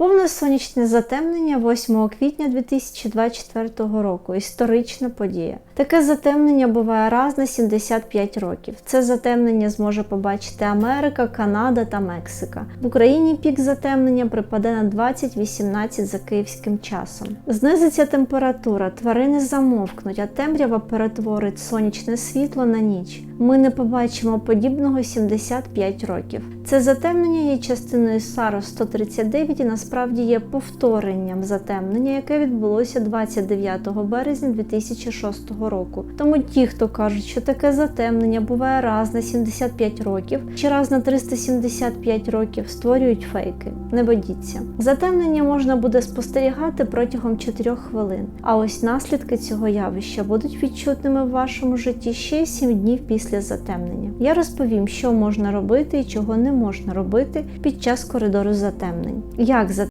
Повне сонячне затемнення 8 квітня 2024 року. Історична подія. Таке затемнення буває раз на 75 років. Це затемнення зможе побачити Америка, Канада та Мексика. В Україні пік затемнення припаде на 20.18 за київським часом. Знизиться температура, тварини замовкнуть, а темрява перетворить сонячне світло на ніч. Ми не побачимо подібного 75 років. Це затемнення є частиною САРО 139 і насправді є повторенням затемнення, яке відбулося 29 березня 2006 року. Тому ті, хто кажуть, що таке затемнення буває раз на 75 років чи раз на 375 років, створюють фейки. Не ведіться. Затемнення можна буде спостерігати протягом 4 хвилин. А ось наслідки цього явища будуть відчутними в вашому житті ще 7 днів після затемнення. Я розповім, що можна робити і чого не можна робити під час коридору затемнень. Як